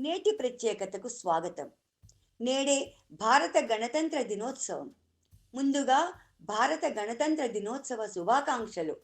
నేటి ప్రత్యేకతకు స్వాగతం. నేడే భారత గణతంత్ర దినోత్సవం. ముందుగా భారత గణతంత్ర దినోత్సవ శుభాకాంక్షలు.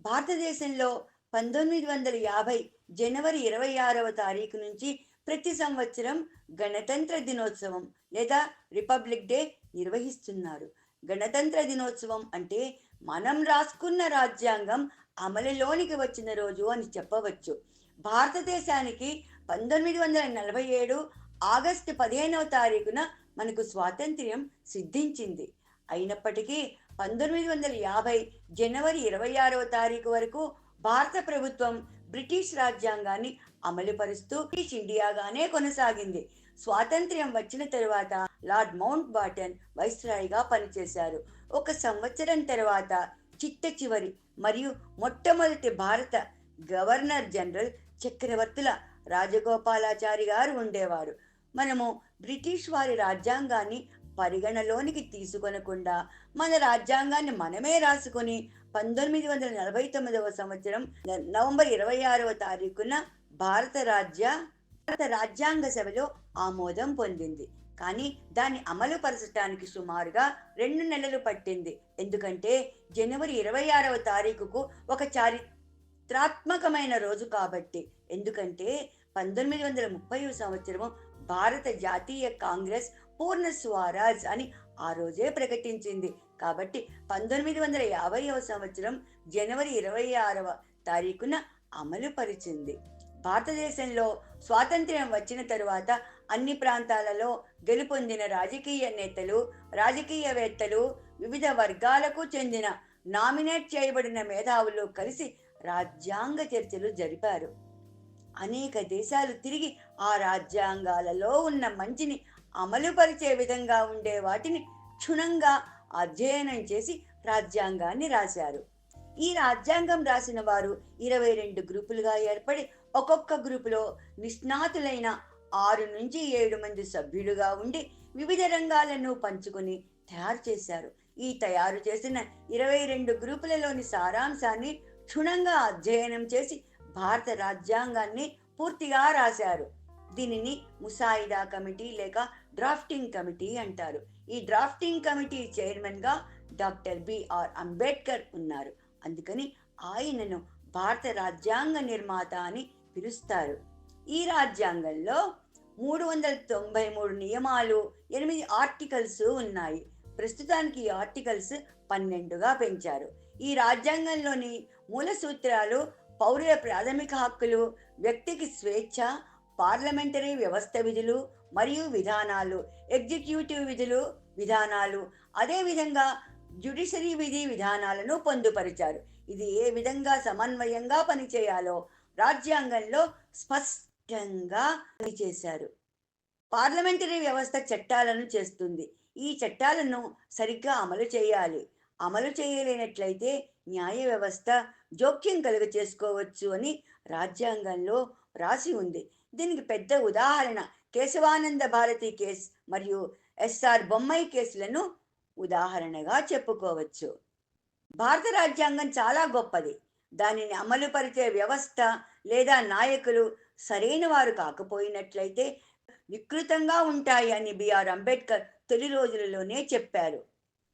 భారతదేశంలో పంతొమ్మిది వందల యాభై జనవరి ఇరవై ఆరవ తారీఖు నుంచి ప్రతి సంవత్సరం గణతంత్ర దినోత్సవం లేదా రిపబ్లిక్ డే నిర్వహిస్తున్నారు. గణతంత్ర దినోత్సవం అంటే మనం రాసుకున్న రాజ్యాంగం అమలులోనికి వచ్చిన రోజు అని చెప్పవచ్చు. భారతదేశానికి పంతొమ్మిది వందల నలభై ఏడు ఆగస్టు పదిహేనవ తారీఖున మనకు స్వాతంత్ర్యం సిద్ధించింది. అయినప్పటికీ పంతొమ్మిది వందల యాభై జనవరి ఇరవై ఆరవ తారీఖు వరకు భారత ప్రభుత్వం బ్రిటిష్ రాజ్యాంగాన్ని అమలుపరుస్తూ బ్రిటిష్ ఇండియాగానే కొనసాగింది. స్వాతంత్ర్యం వచ్చిన తరువాత లార్డ్ మౌంట్ బాటన్ వైస్రాయిగా పనిచేశారు. ఒక సంవత్సరం తర్వాత చిట్ట చివరి మరియు మొట్టమొదటి భారత గవర్నర్ జనరల్ చక్రవర్తుల రాజగోపాలాచారి గారు ఉండేవారు. మనము బ్రిటిష్ వారి రాజ్యాంగాన్ని పరిగణలోనికి తీసుకొనకుండా మన రాజ్యాంగాన్ని మనమే రాసుకొని పంతొమ్మిది వందల నలభై తొమ్మిదవ సంవత్సరం నవంబర్ ఇరవై ఆరవ తారీఖున భారత రాజ్య భారత రాజ్యాంగ సభలో ఆమోదం పొందింది. కానీ దాన్ని అమలు పరచడానికి సుమారుగా రెండు నెలలు పట్టింది. ఎందుకంటే జనవరి ఇరవై ఆరవ తారీఖుకు ఒక చారిత్రాత్మకమైన రోజు కాబట్టి. ఎందుకంటే పంతొమ్మిది వందల ముప్పై సంవత్సరము భారత జాతీయ కాంగ్రెస్ పూర్ణ స్వరాజ్ అని ఆ రోజే ప్రకటించింది. కాబట్టి పంతొమ్మిది వందల యాభైవ సంవత్సరం జనవరి ఇరవై ఆరవ తారీఖున అమలు పరిచింది. భారతదేశంలో స్వాతంత్ర్యం వచ్చిన తరువాత అన్ని ప్రాంతాలలో గెలుపొందిన రాజకీయ నేతలు రాజకీయవేత్తలు వివిధ వర్గాలకు చెందిన నామినేట్ చేయబడిన మేధావులు కలిసి రాజ్యాంగ చర్చలు జరిపారు. అనేక దేశాలు తిరిగి ఆ రాజ్యాంగాలలో ఉన్న మంచిని అమలుపరిచే విధంగా ఉండే వాటిని క్షుణ్ణంగా అధ్యయనం చేసి రాజ్యాంగాన్ని రాశారు. ఈ రాజ్యాంగం రాసిన వారు ఇరవై రెండు గ్రూపులుగా ఏర్పడి ఒక్కొక్క గ్రూపులో నిష్ణాతులైన ఆరు నుంచి ఏడు మంది సభ్యులుగా ఉండి వివిధ రంగాలను పంచుకొని తయారు చేశారు. ఈ తయారు చేసిన ఇరవై రెండు గ్రూపులలోని సారాంశాన్ని క్షుణ్ణంగా అధ్యయనం చేసి భారత రాజ్యాంగాన్ని పూర్తిగా రాశారు. దీనిని ముసాయిదా కమిటీ లేక డ్రాఫ్టింగ్ కమిటీ అంటారు. ఈ డ్రాఫ్టింగ్ కమిటీ చైర్మన్గా డాక్టర్ బిఆర్ అంబేద్కర్ ఉన్నారు. అందుకని ఆయనను భారత రాజ్యాంగ నిర్మాత అని పిలుస్తారు. ఈ రాజ్యాంగంలో మూడు వందల తొంభై మూడు నియమాలు ఎనిమిది ఆర్టికల్స్ ఉన్నాయి. ప్రస్తుతానికి ఈ ఆర్టికల్స్ పన్నెండుగా పెంచారు. ఈ రాజ్యాంగంలోని మూల సూత్రాలు పౌరుల ప్రాథమిక హక్కులు వ్యక్తికి స్వేచ్ఛ పార్లమెంటరీ వ్యవస్థ విధులు మరియు విధానాలు ఎగ్జిక్యూటివ్ విధులు విధానాలు. అదేవిధంగా జ్యుడిషరీ విధి విధానాలను పొందుపరిచారు. ఇది ఏ విధంగా సమన్వయంగా పనిచేయాలో రాజ్యాంగంలో స్పష్టంగా పనిచేశారు. పార్లమెంటరీ వ్యవస్థ చట్టాలను చేస్తుంది. ఈ చట్టాలను సరిగ్గా అమలు చేయాలి. అమలు చేయలేనట్లయితే న్యాయ వ్యవస్థ జోక్యం కలుగ చేసుకోవచ్చు అని రాజ్యాంగంలో రాసి ఉంది. దీనికి పెద్ద ఉదాహరణ కేశవానంద భారతి కేస్ మరియు ఎస్ఆర్ బొమ్మాయి కేసులను ఉదాహరణగా చెప్పుకోవచ్చు. భారత రాజ్యాంగం చాలా గొప్పది. దానిని అమలుపరిచే వ్యవస్థ లేదా నాయకులు సరైన వారు కాకపోయినట్లయితే వికృతంగా ఉంటాయి అని బిఆర్ అంబేద్కర్ తొలి రోజులలోనే చెప్పారు.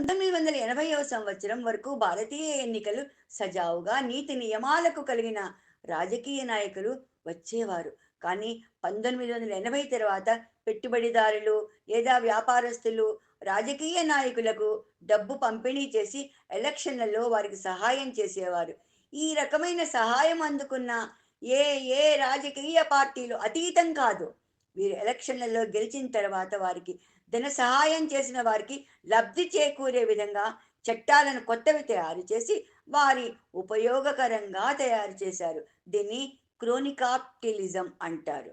పంతొమ్మిది వందల ఎనభైవ సంవత్సరం వరకు భారతీయ ఎన్నికలు సజావుగా నీతి నియమాలకు కలిగిన రాజకీయ నాయకులు వచ్చేవారు. కానీ పంతొమ్మిది వందల ఎనభై తర్వాత పెట్టుబడిదారులు లేదా వ్యాపారస్తులు రాజకీయ నాయకులకు డబ్బు పంపిణీ చేసి ఎలక్షన్లలో వారికి సహాయం చేసేవారు. ఈ రకమైన సహాయం అందుకున్న ఏ ఏ రాజకీయ పార్టీలు అతీతం కాదు. వీరు ఎలక్షన్లలో గెలిచిన తర్వాత వారికి ధన సహాయం చేసిన వారికి లబ్ధి చేకూరే విధంగా చట్టాలను కొత్తవి తయారు చేసి వారి ఉపయోగకరంగా తయారు చేశారు. దీన్ని క్రోనికాప్టిలిజం అంటారు.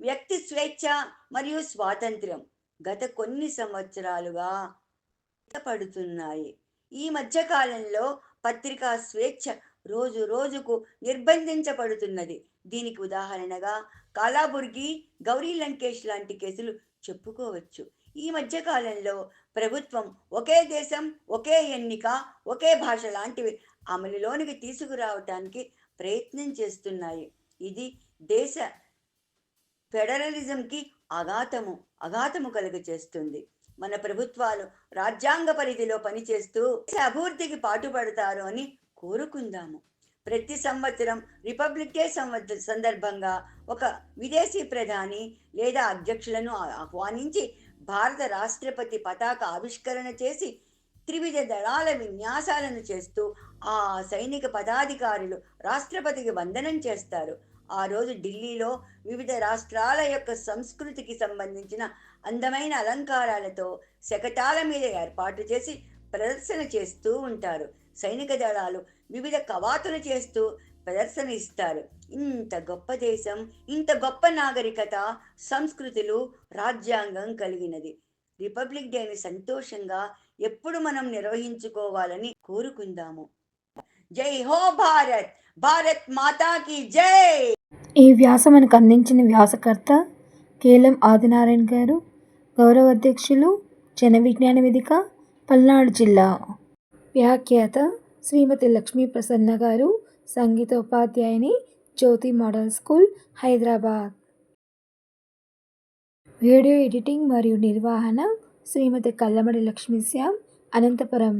వ్యక్తి స్వేచ్ఛ మరియు స్వాతంత్ర్యం గత కొన్ని సంవత్సరాలుగా పడుతున్నాయి. ఈ మధ్య కాలంలో పత్రికా స్వేచ్ఛ రోజు రోజుకు నిర్బంధించబడుతున్నది. దీనికి ఉదాహరణగా కాలాబుర్గి గౌరీ లంకేష్ లాంటి కేసులు చెప్పుకోవచ్చు. ఈ మధ్యకాలంలో ప్రభుత్వం ఒకే దేశం ఒకే ఎన్నిక ఒకే భాష లాంటివి అమలులోనికి తీసుకురావటానికి ప్రయత్నం చేస్తున్నాయి. ఇది దేశ ఫెడరలిజంకి అఘాతము అఘాతము కలుగ చేస్తుంది మన ప్రభుత్వాలు రాజ్యాంగ పరిధిలో పనిచేస్తూ అభివృద్ధికి పాటుపడతారు అని కోరుకుందాము. ప్రతి సంవత్సరం రిపబ్లిక్ డే సంవత్సర సందర్భంగా ఒక విదేశీ ప్రధాని లేదా అధ్యక్షులను ఆహ్వానించి భారత రాష్ట్రపతి పతాక ఆవిష్కరణ చేసి త్రివిధ దళాల విన్యాసాలను చేస్తూ ఆ సైనిక పదాధికారులు రాష్ట్రపతికి వందనం చేస్తారు. ఆ రోజు ఢిల్లీలో వివిధ రాష్ట్రాల యొక్క సంస్కృతికి సంబంధించిన అందమైన అలంకారాలతో శకటాల మీద ఏర్పాటు చేసి ప్రదర్శన చేస్తూ ఉంటారు. సైనిక దళాలు వివిధ కవాతులు చేస్తూ ప్రదర్శన ఇస్తారు ఇంత గొప్ప దేశం ఇంత గొప్ప నాగరికత సంస్కృతులు రాజ్యాంగం కలిగినది. రిపబ్లిక్ డేని సంతోషంగా ఎప్పుడు మనం నిర్వహించుకోవాలని కోరుకుందాము. జై హో భారత్! భారత్ మాతాకి జై! ఈ వ్యాసం మనకు అందించిన వ్యాసకర్త కేలం ఆదినారాయణ గారు గౌరవ అధ్యక్షులు జన విజ్ఞాన వేదిక పల్నాడు జిల్లా. వ్యాఖ్యాత శ్రీమతి లక్ష్మీ ప్రసన్న గారు సంగీత ఉపాధ్యాయుని Jyothi model school Hyderabad. Video editing మరియు నిర్వహణ శ్రీమతి కల్లమడి లక్ష్మీశ్యామ్ అనంతపురం.